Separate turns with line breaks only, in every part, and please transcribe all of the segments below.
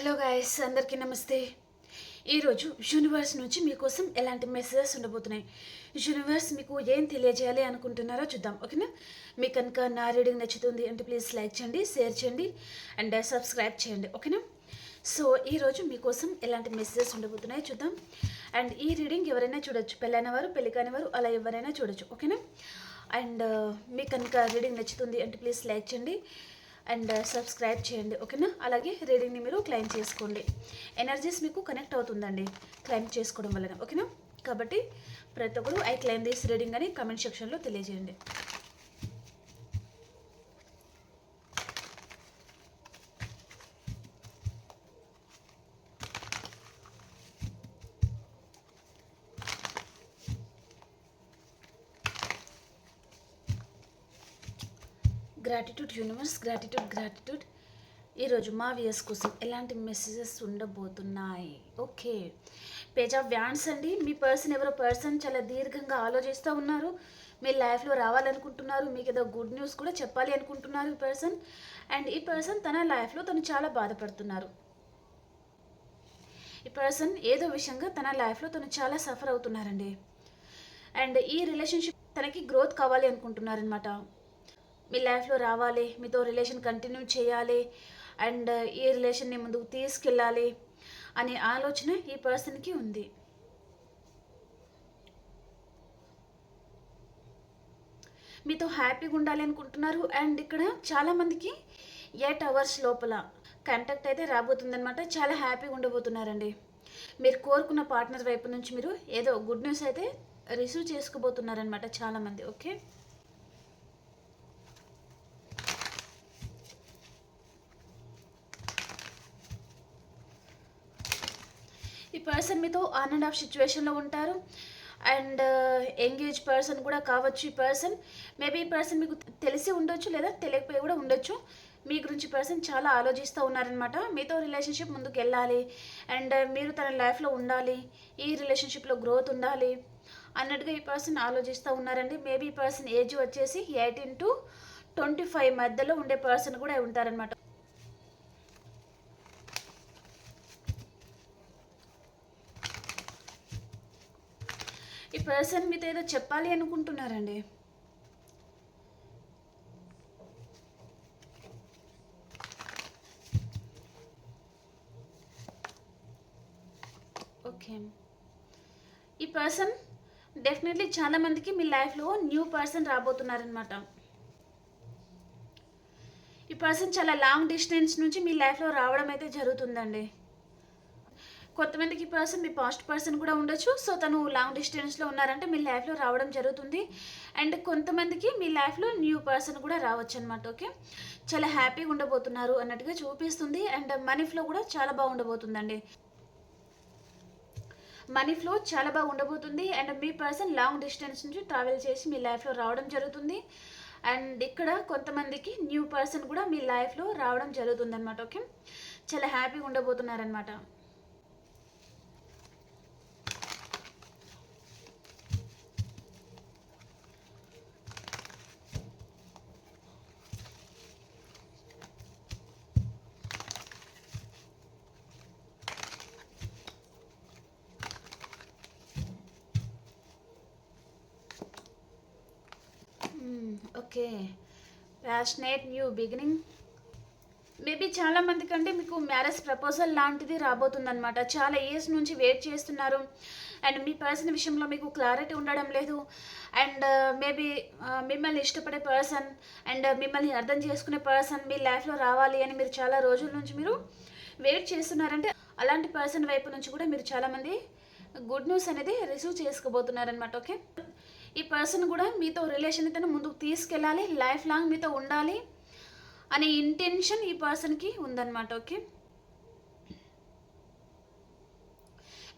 Hello guys అందరికీ నమస్తే. ఈరోజు యూనివర్స్ నుంచి మీకోసం ఎలాంటి మెసేజెస్ ఉండబోతున్నాయి? యూనివర్స్ మీకు ఏం తెలియజేయాలి అనుకుంటున్నారో చూద్దాం ఓకేనా? మీకు కనుక నా రీడింగ్ నచ్చుతుంది అంటే ప్లీజ్ లైక్ చేయండి షేర్ చేయండి అండ్ సబ్స్క్రైబ్ uh, చేయండి ఓకేనా? సో ఈరోజు మీకోసం ఎలాంటి మెసేజెస్ ఉండబోతున్నాయో చూద్దాం. అండ్ ఈ రీడింగ్ ఎవరైనా చూడొచ్చు పెళ్ళైన వారు పెళ్ళి కాని వారు అలా ఎవరైనా చూడొచ్చు ఓకేనా? అండ్ uh, మీకు కనుక రీడింగ్ నచ్చుతుంది అంటే ప్లీజ్ లైక్ చేయండి అండ్ సబ్స్క్రైబ్ చేయండి ఓకేనా? అలాగే రీడింగ్ని మీరు క్లైమ్ చేసుకోండి. ఎనర్జీస్ మీకు కనెక్ట్ అవుతుందండి క్లైమ్ చేసుకోవడం వలన ఓకేనా? కాబట్టి ప్రతి ఒక్కరు ఐ క్లైమ్ దిస్ రీడింగ్ అని కమెంట్ సెక్షన్లో తెలియజేయండి. గ్రాటిట్యూడ్ యూనివర్స్ గ్రాటిట్యూడ్ గ్రాటిట్యూడ్ ఈరోజు మా వ్యూయర్స్ కోసం ఎలాంటి మెసేజెస్ ఉండబోతున్నాయి? ఓకే పేజ్ ఆఫ్ వ్యాన్స్ అండి. మీ పర్సన్ ఎవరో పర్సన్ చాలా దీర్ఘంగా ఆలోచిస్తూ ఉన్నారు. మీ లైఫ్లో రావాలనుకుంటున్నారు. మీకు ఏదో గుడ్ న్యూస్ కూడా చెప్పాలి అనుకుంటున్నారు ఈ పర్సన్ అండ్ ఈ పర్సన్ తన లైఫ్లో తను చాలా బాధపడుతున్నారు. ఈ పర్సన్ ఏదో విషయంగా తన లైఫ్లో తను చాలా సఫర్ అవుతున్నారండి. అండ్ ఈ రిలేషన్షిప్ తనకి గ్రోత్ కావాలి అనుకుంటున్నారనమాట మీ లైఫ్లో రావాలి మీతో రిలేషన్ కంటిన్యూ చేయాలి అండ్ ఈ రిలేషన్ని ముందుకు తీసుకెళ్ళాలి అనే ఆలోచన ఈ పర్సన్కి ఉంది. మీతో హ్యాపీగా ఉండాలి అనుకుంటున్నారు అండ్ ఇక్కడ చాలామందికి ఎయిట్ అవర్స్ లోపల కాంటాక్ట్ అయితే రాబోతుందన్నమాట. చాలా హ్యాపీగా ఉండబోతున్నారండి. మీరు కోరుకున్న పార్ట్నర్ వైపు నుంచి మీరు ఏదో గుడ్ న్యూస్ అయితే రిసీవ్ చేసుకోబోతున్నారనమాట చాలామంది ఓకే? పర్సన్ మీతో ఆన్ అండ్ ఆఫ్ సిచ్యువేషన్లో ఉంటారు. అండ్ ఎంగేజ్ పర్సన్ కూడా కావచ్చు ఈ పర్సన్ మేబీ ఈ పర్సన్ మీకు తెలిసి ఉండొచ్చు లేదా తెలియకపోయి కూడా ఉండొచ్చు. మీ గురించి పర్సన్ చాలా ఆలోచిస్తూ ఉన్నారనమాట మీతో రిలేషన్షిప్ ముందుకు వెళ్ళాలి. అండ్ uh, మీరు తన లైఫ్లో ఉండాలి. ఈ రిలేషన్షిప్లో గ్రోత్ ఉండాలి. అన్నట్టుగా ఈ పర్సన్ ఆలోచిస్తూ ఉన్నారండి. మేబీ ఈ పర్సన్ ఏజ్ వచ్చేసి ఎయిటీన్ టు ట్వంటీ ఫైవ్ మధ్యలో ఉండే పర్సన్ కూడా ఉంటారనమాట ఈ పర్సన్ మీతో ఏదో చెప్పాలి అనుకుంటున్నారండి. ఓకే ఈ పర్సన్ డెఫినెట్లీ చాలా మందికి మీ లైఫ్లో న్యూ పర్సన్ రాబోతున్నారనమాట ఈ పర్సన్ చాలా లాంగ్ డిస్టెన్స్ నుంచి మీ లైఫ్లో రావడం అయితే జరుగుతుందండి. కొంతమందికి పర్సన్ మీ పాస్ట్ పర్సన్ కూడా ఉండొచ్చు. సో తను లాంగ్ డిస్టెన్స్లో ఉన్నారంటే మీ లైఫ్లో రావడం జరుగుతుంది. అండ్ కొంతమందికి మీ లైఫ్లో న్యూ పర్సన్ కూడా రావచ్చు అనమాట ఓకే చాలా హ్యాపీగా ఉండబోతున్నారు అన్నట్టుగా చూపిస్తుంది. అండ్ మనీ ఫ్లో కూడా చాలా బాగుండబోతుందండి మనీ ఫ్లో చాలా బాగా ఉండబోతుంది. అండ్ మీ పర్సన్ లాంగ్ డిస్టెన్స్ నుంచి ట్రావెల్ చేసి మీ లైఫ్లో రావడం జరుగుతుంది. అండ్ ఇక్కడ కొంతమందికి న్యూ పర్సన్ కూడా మీ లైఫ్లో రావడం జరుగుతుంది అనమాట ఓకే చాలా హ్యాపీగా ఉండబోతున్నారనమాట okay passionate new beginning maybe చాలా మంది కంటే మీకు మ్యారేజ్ ప్రపోజల్ లాంటిది రాబోతుందనమాట చాలా ఇయర్స్ నుంచి వెయిట్ చేస్తున్నారు. అండ్ మీ పర్సన్ విషయంలో మీకు క్లారిటీ ఉండడం లేదు. అండ్ మేబీ uh, uh, మిమ్మల్ని ఇష్టపడే పర్సన్ అండ్ uh, మిమ్మల్ని అర్థం చేసుకునే పర్సన్ మీ లైఫ్లో రావాలి అని మీరు చాలా రోజుల నుంచి మీరు వెయిట్ చేస్తున్నారంటే అలాంటి పర్సన్ వైపు నుంచి కూడా మీరు చాలామంది గుడ్ న్యూస్ అనేది రిసీవ్ చేసుకోబోతున్నారనమాట ఓకే ఈ పర్సన్ కూడా మీతో రిలేషన్ అయితే ముందుకు తీసుకెళ్ళాలి లైఫ్ లాంగ్ మీతో ఉండాలి అనే ఇంటెన్షన్ ఈ పర్సన్కి ఉందన్నమాట ఓకే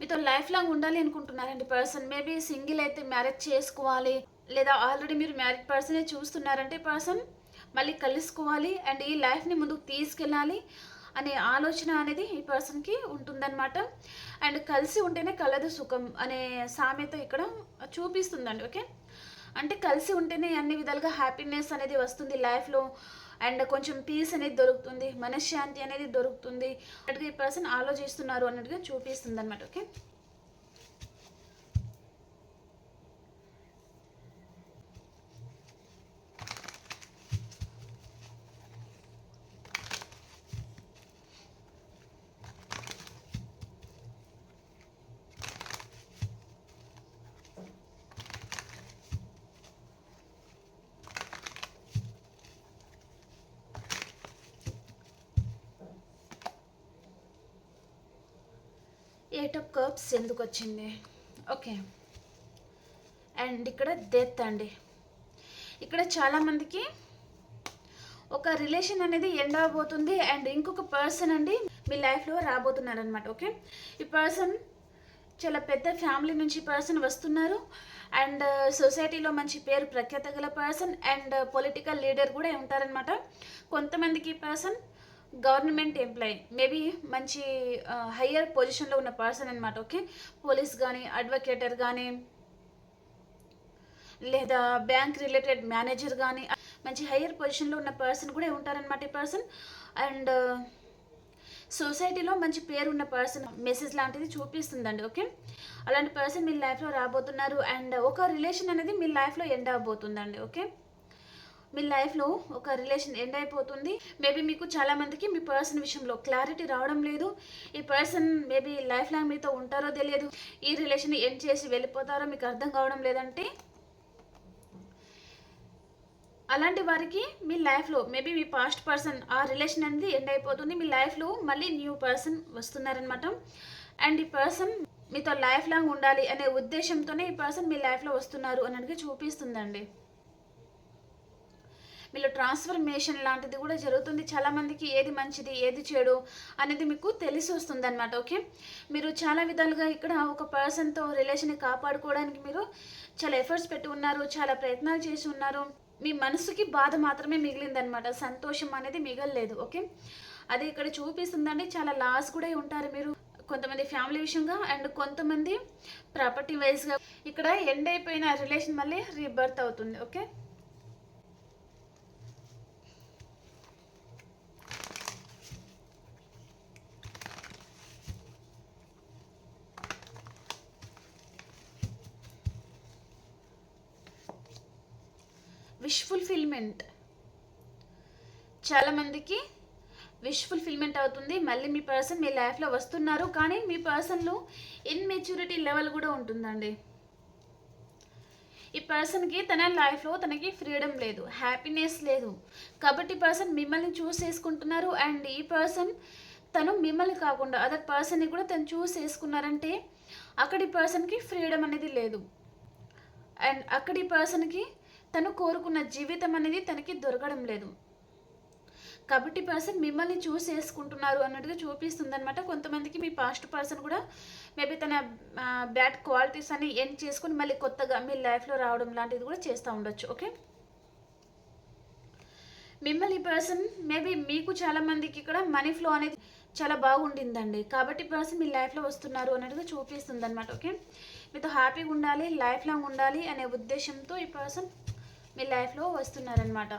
మీతో లైఫ్ లాంగ్ ఉండాలి అనుకుంటున్నారండి పర్సన్ మేబీ సింగిల్ అయితే మ్యారేజ్ చేసుకోవాలి లేదా ఆల్రెడీ మీరు మ్యారేజ్ పర్సనే చూస్తున్నారంటే పర్సన్ మళ్ళీ కలుసుకోవాలి అండ్ ఈ లైఫ్ని ముందుకు తీసుకెళ్ళాలి. అనే ఆలోచన అనేది ఈ పర్సన్కి ఉంటుందన్నమాట. అండ్ కలిసి ఉంటేనే కలదు సుఖం అనే సామెత ఇక్కడ చూపిస్తుందండి ఓకే? అంటే కలిసి ఉంటేనే అన్ని విధాలుగా హ్యాపీనెస్ అనేది వస్తుంది లైఫ్లో. అండ్ కొంచెం పీస్ అనేది దొరుకుతుంది మనశ్శాంతి అనేది దొరుకుతుంది అన్నట్టుగా ఈ పర్సన్ ఆలోచిస్తున్నారు అన్నట్టుగా చూపిస్తుంది అనమాట ఓకే? ఎయిట్ ఆఫ్ కప్స్ ఎందుకు వచ్చింది ఓకే అండ్ ఇక్కడ డెత్ అండి. ఇక్కడ చాలామందికి ఒక రిలేషన్ అనేది ఎండ్ అవబోతుంది అండ్ ఇంకొక పర్సన్ అండి మీ లైఫ్లో రాబోతున్నారనమాట ఓకే ఈ పర్సన్ చాలా పెద్ద ఫ్యామిలీ నుంచి పర్సన్ వస్తున్నారు అండ్ సొసైటీలో uh, మంచి పేరు ప్రఖ్యాత గల పర్సన్ అండ్ పొలిటికల్ లీడర్ కూడా ఉంటారనమాట కొంతమందికి పర్సన్ గవర్నమెంట్ ఎంప్లాయీ మేబీ మంచి హయ్యర్ పొజిషన్లో ఉన్న పర్సన్ అనమాట ఓకే? పోలీస్ కానీ అడ్వకేటర్ కానీ లేదా బ్యాంక్ రిలేటెడ్ మేనేజర్ కానీ మంచి హయ్యర్ పొజిషన్లో ఉన్న పర్సన్ కూడా ఉంటారనమాట ఈ పర్సన్. అండ్ సొసైటీలో మంచి పేరు ఉన్న పర్సన్ మెసేజ్ లాంటిది చూపిస్తుందండి ఓకే? అలాంటి పర్సన్ మీ లైఫ్లో రాబోతున్నారు అండ్ ఒక రిలేషన్ అనేది మీ లైఫ్లో ఎండ్ అవబోతుందండి ఓకే? మీ లైఫ్లో ఒక రిలేషన్ ఎండ్ అయిపోతుంది. మేబీ మీకు చాలామందికి మీ పర్సన్ విషయంలో క్లారిటీ రావడం లేదు. ఈ పర్సన్ మేబీ లైఫ్ లాంగ్ మీతో ఉంటారో తెలియదు. ఈ రిలేషన్ ఎండ్ చేసి వెళ్ళిపోతారో మీకు అర్థం కావడం లేదంటే అలాంటి వారికి మీ లైఫ్లో మేబీ మీ పాస్ట్ పర్సన్ ఆ రిలేషన్ అనేది ఎండ్ అయిపోతుంది. మీ లైఫ్లో మళ్ళీ న్యూ పర్సన్ వస్తున్నారనమాట అండ్ ఈ పర్సన్ మీతో లైఫ్ లాంగ్ ఉండాలి అనే ఉద్దేశంతోనే ఈ పర్సన్ మీ లైఫ్లో వస్తున్నారు అన్నట్టుగా చూపిస్తుందండి. మీలో ట్రాన్స్ఫర్మేషన్ లాంటిది కూడా జరుగుతుంది. చాలామందికి ఏది మంచిది ఏది చెడు అనేది మీకు తెలిసి వస్తుంది అనమాట ఓకే? మీరు చాలా విధాలుగా ఇక్కడ ఒక పర్సన్తో రిలేషన్ కాపాడుకోవడానికి మీరు చాలా ఎఫర్ట్స్ పెట్టి ఉన్నారు చాలా ప్రయత్నాలు చేసి ఉన్నారు. మీ మనసుకి బాధ మాత్రమే మిగిలిందనమాట సంతోషం అనేది మిగలలేదు ఓకే? అది ఇక్కడ చూపిస్తుందండి. చాలా లాస్ కూడా ఉంటారు మీరు. కొంతమంది ఫ్యామిలీ విషయంగా అండ్ కొంతమంది ప్రాపర్టీ వైజ్గా ఇక్కడ ఎండ్ అయిపోయిన రిలేషన్ మళ్ళీ రీబర్త్ అవుతుంది ఓకే? విష్ ఫుల్ఫిల్మెంట్ చాలామందికి విష్ ఫుల్ఫిల్మెంట్ అవుతుంది. మళ్ళీ మీ పర్సన్ మీ లైఫ్లో వస్తున్నారు. కానీ మీ పర్సన్లో ఇన్మెచ్యూరిటీ లెవెల్ కూడా ఉంటుందండి. ఈ పర్సన్కి తన లైఫ్లో తనకి ఫ్రీడమ్ లేదు హ్యాపీనెస్ లేదు. కాబట్టి పర్సన్ మిమ్మల్ని చూస్ చేసుకుంటున్నారు. అండ్ ఈ పర్సన్ తను మిమ్మల్ని కాకుండా అదర్ పర్సన్ని కూడా తను చూస్ చేసుకున్నారంటే అక్కడి పర్సన్కి ఫ్రీడమ్ అనేది లేదు. అండ్ అక్కడి పర్సన్కి తను కోరుకున్న జీవితం అనేది తనకి దొరకడం లేదు. కాబట్టి పర్సన్ మిమ్మల్ని చూస్ చేసుకుంటున్నారు అన్నట్టుగా చూపిస్తుంది అనమాట కొంతమందికి మీ పాస్ట్ పర్సన్ కూడా మేబీ తన బ్యాడ్ క్వాలిటీస్ అని ఎండ్ చేసుకుని మళ్ళీ కొత్తగా మీ లైఫ్లో రావడం లాంటిది కూడా చేస్తూ ఉండొచ్చు. ఓకే? మిమ్మల్ని పర్సన్ మేబీ మీకు చాలా మందికి ఇక్కడ మనీ ఫ్లో అనేది చాలా బాగుండిందండి. కాబట్టి పర్సన్ మీ లైఫ్లో వస్తున్నారు అన్నట్టుగా చూపిస్తుంది అనమాట ఓకే? మీతో హ్యాపీగా ఉండాలి లైఫ్ లాంగ్ ఉండాలి అనే ఉద్దేశంతో ఈ పర్సన్ మీ లైఫ్లో వస్తున్నారనమాట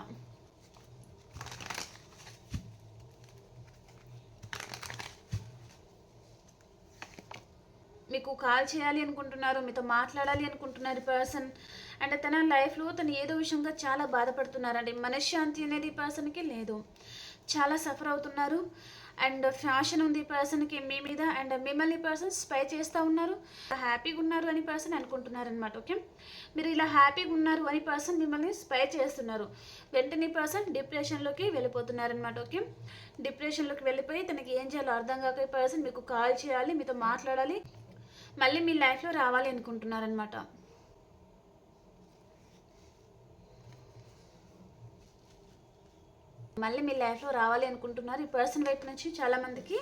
మీకు కాల్ చేయాలి అనుకుంటున్నారు మీతో మాట్లాడాలి అనుకుంటున్నారు పర్సన్. అండ్ తన లైఫ్లో తను ఏదో విషయంగా చాలా బాధపడుతున్నారండి మనశ్శాంతి అనేది పర్సన్కి లేదు. చాలా సఫర్ అవుతున్నారు. అండ్ ఫ్యాషన్ ఉంది పర్సన్కి మీ మీద అండ్ మిమ్మల్ని పర్సన్ స్పై చేస్తూ ఉన్నారు. హ్యాపీగా ఉన్నారు అని పర్సన్ అనుకుంటున్నారనమాట ఓకే? మీరు ఇలా హ్యాపీగా ఉన్నారు అని పర్సన్ మిమ్మల్ని స్పై చేస్తున్నారు. వెంటనే పర్సన్ డిప్రెషన్లోకి వెళ్ళిపోతున్నారనమాట ఓకే? డిప్రెషన్లోకి వెళ్ళిపోయి తనకి ఏం చేయాలో అర్థం కాక పర్సన్ మీకు కాల్ చేయాలి మీతో మాట్లాడాలి మళ్ళీ మీ లైఫ్లో రావాలి అనుకుంటున్నారనమాట మళ్ళీ మీ లైఫ్లో రావాలి అనుకుంటున్నారు. ఈ పర్సన్ వైపు నుంచి చాలామందికి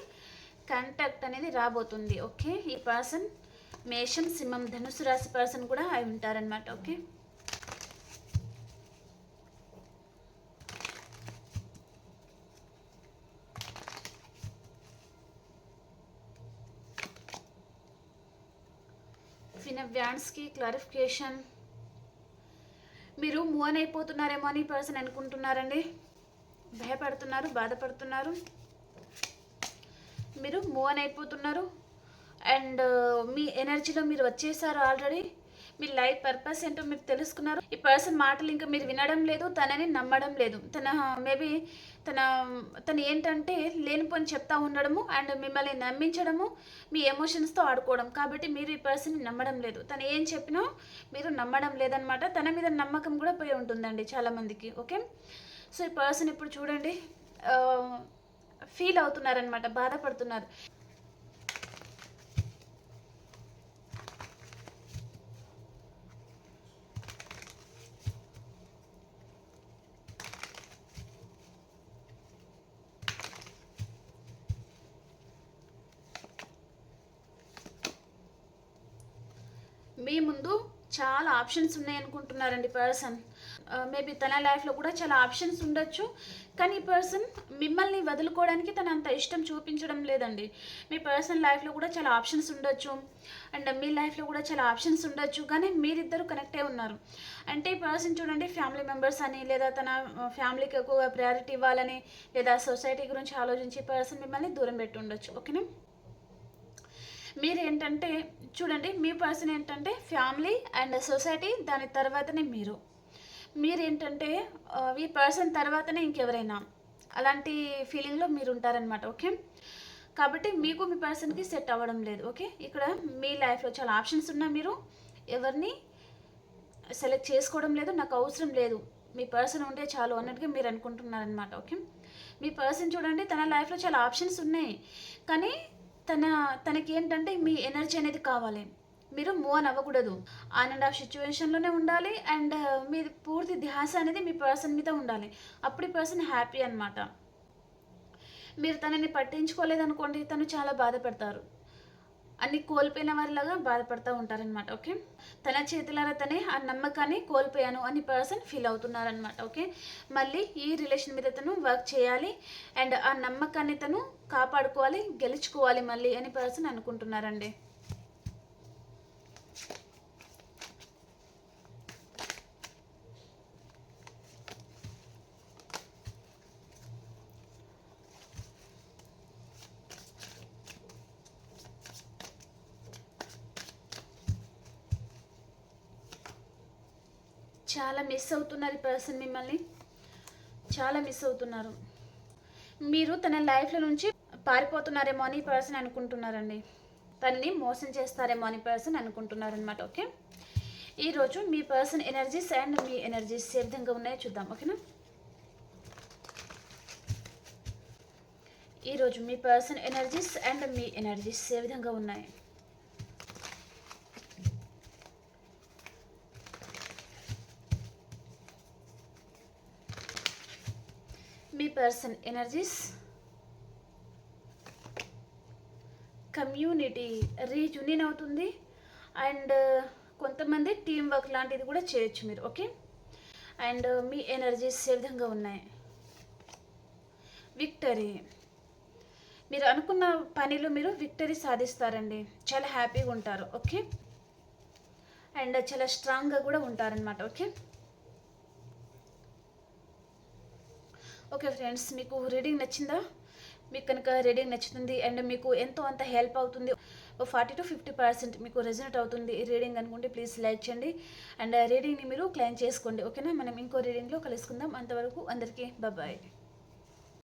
కాంటాక్ట్ అనేది రాబోతుంది ఓకే ఈ పర్సన్ మేషం సింహం ధనుసు రాశి పర్సన్ కూడా అయి ఉంటారనమాట ఓకే ఫిన వ్యాన్స్కి క్లారిఫికేషన్ మీరు మూవ్ అయిపోతున్నారేమో అని పర్సన్ అనుకుంటున్నారండి. భయపడుతున్నారు బాధపడుతున్నారు. మీరు మూవ్ అని అయిపోతున్నారు. అండ్ uh, మీ ఎనర్జీలో మీరు వచ్చేసారు ఆల్రెడీ మీ లైఫ్ పర్పస్ ఏంటో మీరు తెలుసుకున్నారు. ఈ పర్సన్ మాటలు ఇంకా మీరు వినడం లేదు తనని నమ్మడం లేదు. తన మేబీ తన తను ఏంటంటే లేనిపోని చెప్తా ఉండడము అండ్ మిమ్మల్ని నమ్మించడము మీ ఎమోషన్స్తో ఆడుకోవడం. కాబట్టి మీరు ఈ పర్సన్ని నమ్మడం లేదు. తను ఏం చెప్పినా మీరు నమ్మడం లేదనమాట తన మీద నమ్మకం కూడా పోయి ఉంటుందండి చాలామందికి ఓకే సో ఈ పర్సన్ ఇప్పుడు చూడండి ఫీల్ అవుతున్నారనమాట బాధపడుతున్నారు. మీ ముందు చాలా ఆప్షన్స్ ఉన్నాయి అనుకుంటున్నారండి పర్సన్ మేబీ తన లైఫ్లో కూడా చాలా ఆప్షన్స్ ఉండొచ్చు. కానీ ఈ పర్సన్ మిమ్మల్ని వదులుకోవడానికి తను అంత ఇష్టం చూపించడం లేదండి. మీ పర్సన్ లైఫ్లో కూడా చాలా ఆప్షన్స్ ఉండొచ్చు. అండ్ మీ లైఫ్లో కూడా చాలా ఆప్షన్స్ ఉండొచ్చు. కానీ మీరిద్దరు కనెక్ట్ అయి ఉన్నారు. అంటే ఈ పర్సన్ చూడండి ఫ్యామిలీ మెంబర్స్ అని లేదా తన ఫ్యామిలీకి ఎక్కువ ప్రయారిటీ ఇవ్వాలని లేదా సొసైటీ గురించి ఆలోచించి పర్సన్ మిమ్మల్ని దూరం పెట్టి ఉండొచ్చు. ఓకేనా మీరు ఏంటంటే చూడండి మీ పర్సన్ ఏంటంటే ఫ్యామిలీ అండ్ సొసైటీ దాని తర్వాతనే మీరు. మీరేంటంటే ఈ పర్సన్ తర్వాతనే ఇంకెవరైనా అలాంటి ఫీలింగ్లో మీరు ఉంటారనమాట ఓకే? కాబట్టి మీకు మీ పర్సన్కి సెట్ అవ్వడం లేదు ఓకే? ఇక్కడ మీ లైఫ్లో చాలా ఆప్షన్స్ ఉన్నా మీరు ఎవరిని సెలెక్ట్ చేసుకోవడం లేదు నాకు అవసరం లేదు. మీ పర్సన్ ఉంటే చాలు అన్నట్టుగా మీరు అనుకుంటున్నారనమాట ఓకే? మీ పర్సన్ చూడండి తన లైఫ్లో చాలా ఆప్షన్స్ ఉన్నాయి. కానీ తన తనకి ఏంటంటే మీ ఎనర్జీ అనేది కావాలి. మీరు మూవ్ అని అవ్వకూడదు. ఆన్ అండ్ ఆఫ్ సిచ్యువేషన్లోనే ఉండాలి అండ్ uh, మీ పూర్తి ధ్యాస అనేది మీ పర్సన్ మీద ఉండాలి. అప్పుడు ఈ పర్సన్ హ్యాపీ అనమాట మీరు తనని పట్టించుకోలేదనుకోండి తను చాలా బాధపడతారు. అన్ని కోల్పోయిన వారిలాగా బాధపడుతూ ఉంటారనమాట ఓకే తన చేతులారా తనే ఆ నమ్మకాన్ని కోల్పోయాను అని పర్సన్ ఫీల్ అవుతున్నారనమాట ఓకే మళ్ళీ ఈ రిలేషన్ మీద తను వర్క్ చేయాలి అండ్ ఆ నమ్మకాన్ని తను కాపాడుకోవాలి గెలుచుకోవాలి మళ్ళీ అని పర్సన్ అనుకుంటున్నారండి చాలా మిస్ అవుతున్నారు ఈ పర్సన్ మిమ్మల్ని. చాలా మిస్ అవుతున్నారు. మీరు తన లైఫ్లో నుంచి పారిపోతున్నారేమో అని పర్సన్ అనుకుంటున్నారండి. తనని మోసం చేస్తారేమో అని పర్సన్ అనుకుంటున్నారనమాట ఓకే ఈరోజు మీ పర్సన్ ఎనర్జీస్ అండ్ మీ ఎనర్జీస్ ఏ విధంగా ఉన్నాయో చూద్దాం ఓకేనా ఈరోజు మీ పర్సన్ ఎనర్జీస్ అండ్ మీ ఎనర్జీస్ ఏ విధంగా ఉన్నాయి మీ పర్సన్ ఎనర్జీస్ కమ్యూనిటీ రీజునిన్ అవుతుంది. అండ్ uh, కొంతమంది టీం వర్క్ లాంటిది కూడా చేయొచ్చు మీరు ఓకే అండ్ uh, మీ ఎనర్జీస్ ఏ విధంగా ఉన్నాయి? విక్టరీ మీరు అనుకున్న పనిలో మీరు విక్టరీ సాధిస్తారండి. చాలా హ్యాపీగా ఉంటారు ఓకే అండ్ uh, చాలా స్ట్రాంగ్గా కూడా ఉంటారనమాట ఓకే ఓకే ఫ్రెండ్స్ మీకు రీడింగ్ నచ్చిందా? మీకు కనుక రీడింగ్ నచ్చుతుంది అండ్ మీకు ఎంతో అంత హెల్ప్ అవుతుంది. ఫార్టీ టు ఫిఫ్టీ పర్సెంట్ మీకు రెజనెట్ అవుతుంది రీడింగ్ అనుకుంటే ప్లీజ్ లైక్ చేయండి. అండ్ రీడింగ్ని మీరు క్లైమ్ చేసుకోండి. ఓకేనా మనం ఇంకో రీడింగ్లో కలుసుకుందాం. అంతవరకు అందరికీ బాయ్